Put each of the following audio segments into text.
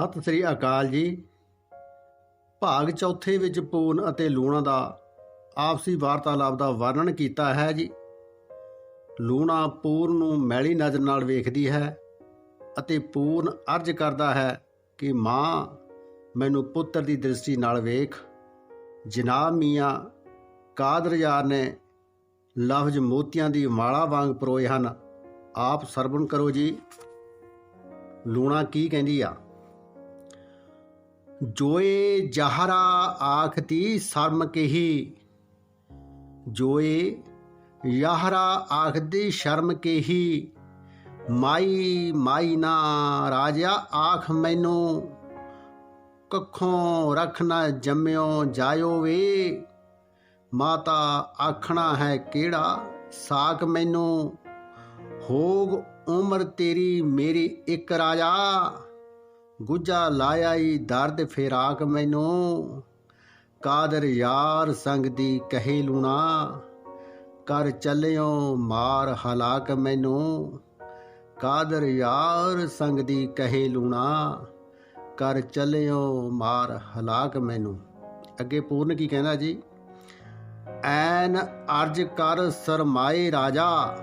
ਸਤਿ ਸ੍ਰੀ ਅਕਾਲ ਜੀ। ਭਾਗ ਚੌਥੇ ਵਿੱਚ ਪੂਰਨ ਅਤੇ ਲੂਣਾ ਦਾ ਆਪਸੀ ਵਾਰਤਾਲਾਪ ਦਾ ਵਰਣਨ ਕੀਤਾ ਹੈ ਜੀ। ਲੂਣਾ ਪੂਰਨ ਨੂੰ ਮੈਲੀ ਨਜ਼ਰ ਨਾਲ ਵੇਖਦੀ ਹੈ ਅਤੇ ਪੂਰਨ ਅਰਜ਼ ਕਰਦਾ ਹੈ ਕਿ, ਮਾਂ, ਮੈਨੂੰ ਪੁੱਤਰ ਦੀ ਦ੍ਰਿਸ਼ਟੀ ਨਾਲ ਵੇਖ। ਜਨਾਬ ਮੀਆਂ ਕਾਦਰ ਯਾਰ ਨੇ ਲਫ਼ਜ਼ ਮੋਤੀਆਂ ਦੀ ਮਾਲਾ ਵਾਂਗ ਪਰੋਏ ਹਨ। ਆਪ ਸਰਵਣ ਕਰੋ ਜੀ। ਲੂਣਾ ਕੀ ਕਹਿੰਦੀ ਆ? ਜੋਏ ਜਹਰਾ ਆਖਤੀ ਸ਼ਰਮ ਕਹੀ। ਜੋਏ ਯਹਰਾ ਆਖਦੀ ਸ਼ਰਮ ਕਹੀ। ਮਾਈ ਮਾਈ ਨਾ ਰਾਜਾ ਆਖ ਮੈਨੂੰ, ਕੱਖੋਂ ਰੱਖਣਾ ਜੰਮਿਓ ਜਾਇਓ ਵੇ। ਮਾਤਾ ਆਖਣਾ ਹੈ ਕਿਹੜਾ, ਸਾਕ ਮੈਨੂੰ, ਹੋਗ ਉਮਰ ਤੇਰੀ ਮੇਰੀ ਇੱਕ ਰਾਜਾ। ਗੁੱਜਾ ਲਾਇਆ ਈ ਦਰਦ ਫੇਰਾਕ ਮੈਨੂੰ, ਕਾਦਰ ਯਾਰ ਸੰਗ ਦੀ ਕਹੇ ਲੂਣਾ, ਕਰ ਚੱਲਿਓ ਮਾਰ ਹਲਾਕ ਮੈਨੂੰ, ਕਾਦਰ ਯਾਰ ਸੰਗ ਦੀ ਕਹੇ ਲੂਣਾ, ਕਰ ਚੱਲਿਓ ਮਾਰ ਹਲਾਕ ਮੈਨੂੰ। ਅੱਗੇ ਪੂਰਨ ਕੀ ਕਹਿੰਦਾ ਜੀ? ਐਨ ਅਰਜ ਕਰ ਸਰਮਾਏ ਰਾਜਾ,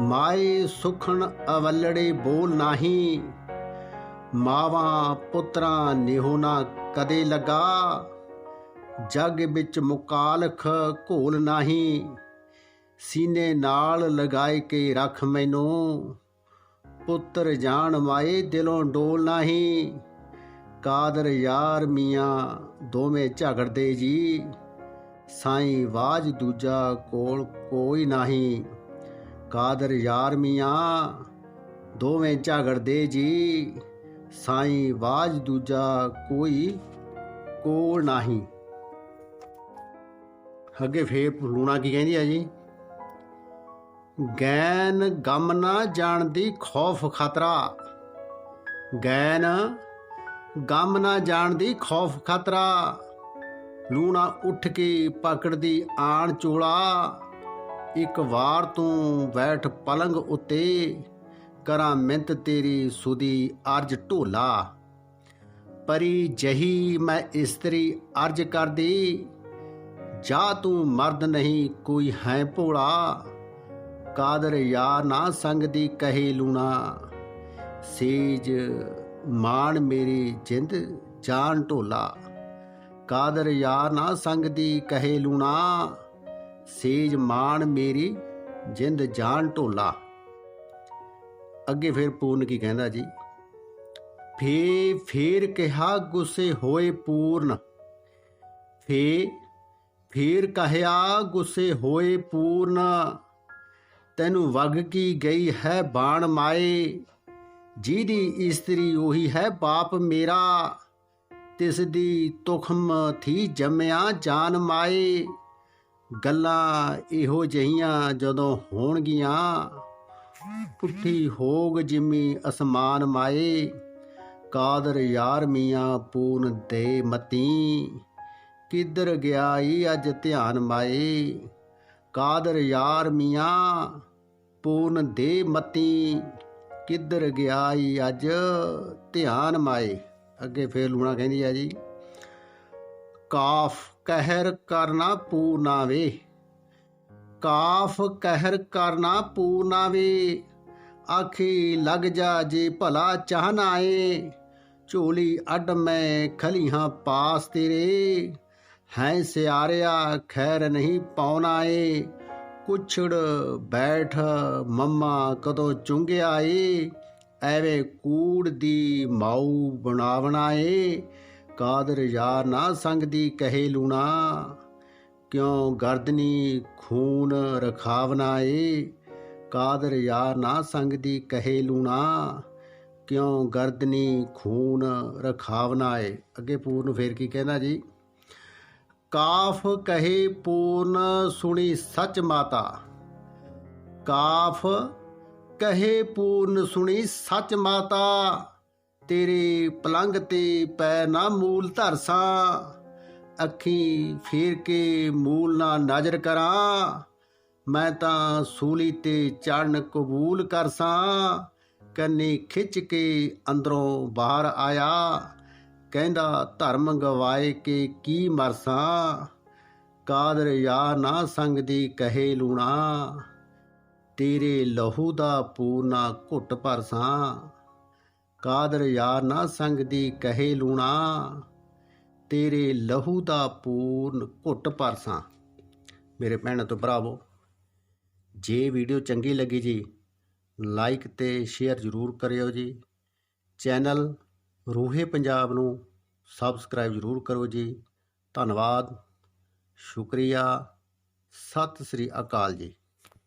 ਮਾਏ ਸੁਖਣ ਅਵਲੜੇ ਬੋਲ ਨਾਹੀ ਮਾਵਾਂ ਪੁੱਤਰਾਂ ਨਿਹੋ ਨਾ ਕਦੇ ਲਗਾ। ਜਗ ਵਿੱਚ ਮੁਕਾਲਖ ਘੋਲ ਨਹੀਂ। ਸੀਨੇ ਨਾਲ ਲਗਾਏ ਕੇ ਰੱਖ ਮੈਨੂੰ। ਪੁੱਤਰ ਜਾਣ ਮਾਏ ਦਿਲੋਂ ਡੋਲ ਨਾਹੀ। ਕਾਦਰ ਯਾਰ ਮੀਆਂ ਦੋਵੇਂ ਝਗੜਦੇ ਜੀ। ਸਾਈਂ ਬਾਜ ਦੂਜਾ ਕੋਲ ਕੋਈ ਨਹੀਂ। ਕਾਦਰ ਯਾਰ ਮੀਆਂ ਦੋਵੇਂ ਝਗੜਦੇ ਜੀ। ਸਾਈਂ ਬਾਜ ਦੂਜਾ ਕੋਈ ਕੋਲ ਨਹੀਂ। ਅੱਗੇ ਫੇਰ ਲੂਣਾ ਕੀ ਕਹਿੰਦੀ ਆ ਜੀ? ਗੈਨ ਗਮ ਨਾ ਜਾਣਦੀ ਖੌਫ ਖਤਰਾ। ਗੈਨ ਗਮ ਨਾ ਜਾਣਦੀ ਖੌਫ ਖਤਰਾ। ਲੂਣਾ ਉੱਠ ਕੇ ਪਕੜਦੀ ਆਣ ਚੋਲਾ। ਇੱਕ ਵਾਰ ਤੂੰ ਬੈਠ ਪਲੰਗ ਉੱਤੇ। ਕਰਾਂ ਮਿੰਤ ਤੇਰੀ ਸੁਦੀ ਅਰਜ ਢੋਲਾ। ਪਰੀ ਜਹੀ ਮੈਂ ਇਸਤਰੀ ਅਰਜ ਕਰਦੀ, ਜਾ ਤੂੰ ਮਰਦ ਨਹੀਂ ਕੋਈ ਹੈ ਭੋਲਾ। ਕਾਦਰ ਯਾਰ ਨਾ ਸੰਗ ਦੀ ਕਹੇ ਲੂਣਾ। ਸੇਜ ਮਾਣ ਮੇਰੀ ਜਿੰਦ ਜਾਨ ਢੋਲਾ। ਕਾਦਰ ਯਾਰ ਨਾ ਸੰਗ ਦੀ ਕਹੇ ਲੂਣਾ। ਸੇਜ ਮਾਣ ਮੇਰੀ ਜਿੰਦ ਜਾਨ ਢੋਲਾ। ਅੱਗੇ ਫਿਰ ਪੂਰਨ ਕੀ ਕਹਿੰਦਾ ਜੀ? ਫੇ, ਫੇਰ ਕਿਹਾ ਗੁੱਸੇ ਹੋਏ ਪੂਰਨ। ਫੇ, ਫੇਰ ਕਹਿਆ ਗੁੱਸੇ ਹੋਏ ਪੂਰਨ। ਤੈਨੂੰ ਵਗ ਕੀ ਗਈ ਹੈ ਬਾਣ ਮਾਏ? ਜਿਹਦੀ ਇਸਤਰੀ ਉਹੀ ਹੈ ਬਾਪ ਮੇਰਾ। ਤਿਸ ਦੀ ਤੁਖਮ ਥੀ ਜੰਮਿਆ ਜਾਨ ਮਾਏ। ਗੱਲਾਂ ਇਹੋ ਜਹੀਆਂ ਜਦੋਂ ਹੋਣਗੀਆਂ ਪੁੱਠੀ ਹੋਗ ਜਿਮੀ ਅਸਮਾਨ ਮਾਏ, ਕਾਦਰ ਯਾਰ ਮੀਆਂ ਪੂਨ ਦੇ ਮਤੀ। ਕਿੱਧਰ ਗਿਆ ਈ ਅੱਜ ਧਿਆਨ ਮਾਏ, ਕਾਦਰ ਯਾਰ ਮੀਆਂ ਪੂਨ ਦੇ ਮਤੀ। ਕਿੱਧਰ ਗਿਆ ਈ ਅੱਜ ਧਿਆਨ ਮਾਏ। ਅੱਗੇ ਫੇਰ ਲੂਣਾ ਕਹਿੰਦੀ ਆ ਜੀ, ਕਾਫ ਕਹਿਰ ਕਰਨਾ ਪੂਰਨਾ ਵੇ। ਕਾਫ ਕਹਿਰ ਕਰਨਾ ਪੂਰਨਾ ਵੇ ਆਖੀ, ਲੱਗ ਜਾ ਜੇ ਭਲਾ ਚਾਹਨਾ ਏ ਝੋਲੀ ਅੱਡ ਮੈਂ ਖਲੀਆਂ ਪਾਸ ਤੇਰੇ। ਹੈ ਸਿਆਰਿਆ, ਖੈਰ ਨਹੀਂ ਪਾਉਣਾ ਏ ਕੁਛੜ ਬੈਠ ਮੰਮਾ ਕਦੋਂ ਚੁੰਗਿਆ ਏ ਐਵੇਂ ਕੂੜ ਦੀ ਮਾਊ ਬਣਾਵਣਾ ਏ ਕਾਦਰ ਯਾਰ ਨਾ ਸੰਗ ਦੀ ਕਹੇ ਲੂਣਾ। ਕਿਉਂ ਗਰਦਨੀ ਖੂਨ ਰਖਾਵਨਾ ਏ? ਕਾਦਰ ਯਾਰ ਨਾ ਸੰਗ ਦੀ ਕਹੇ ਲੂਣਾ। ਕਿਉਂ ਗਰਦਨੀ ਖੂਨ ਰਖਾਵਨਾ ਏ? ਅੱਗੇ ਪੂਰਨ ਫੇਰ ਕੀ ਕਹਿੰਦਾ ਜੀ? ਕਾਫ ਕਹੇ ਪੂਰਨ ਸੁਣੀ ਸੱਚ ਮਾਤਾ। ਕਾਫ ਕਹੇ ਪੂਰਨ ਸੁਣੀ ਸੱਚ ਮਾਤਾ। ਤੇਰੇ ਪਲੰਗ ਤੇ ਪੈ ਨਾ ਮੂਲ ਧਰਸਾਂ। ਅੱਖੀ ਫੇਰ ਕੇ ਮੂਲ ਨਾ ਨਜ਼ਰ ਕਰਾਂ। ਮੈਂ ਤਾਂ ਸੂਲੀ ਤੇ ਚੜਨ ਕਬੂਲ ਕਰਸਾਂ। ਕੰਨੀ ਖਿੱਚ ਕੇ ਅੰਦਰੋਂ ਬਾਹਰ ਆਇਆ। ਕਹਿੰਦਾ, ਧਰਮ ਗਵਾਏ ਕੇ ਕੀ ਮਰਸਾਂ? ਕਾਦਰ ਯਾਰ ਨਾ ਸੰਗ ਦੀ ਕਹੇ ਲੂਣਾ? ਤੇਰੇ ਲਹੂ ਦਾ ਪੂਰਨਾ ਘੁੱਟ ਭਰਸਾਂ। ਕਾਦਰ ਯਾਰ ਨਾ ਸੰਗ ਦੀ ਕਹੇ ਲੂਣਾ? ਤੇਰੇ ਲਹੂ ਦਾ ਪੂਰਨ ਘੁੱਟ ਪਰਸਾਂ। ਮੇਰੇ ਭੈਣਾਂ ਤੋਂ ਭਰਾਵੋ, ਜੇ ਵੀਡੀਓ ਚੰਗੀ ਲੱਗੀ ਜੀ ਲਾਈਕ ਤੇ ਸ਼ੇਅਰ ਜ਼ਰੂਰ ਕਰਿਓ ਜੀ। ਚੈਨਲ ਰੂਹੇ ਪੰਜਾਬ ਨੂੰ ਸਬਸਕ੍ਰਾਈਬ ਜ਼ਰੂਰ ਕਰੋ ਜੀ। ਧੰਨਵਾਦ, ਸ਼ੁਕਰੀਆ, ਸਤਿ ਸ੍ਰੀ ਅਕਾਲ ਜੀ।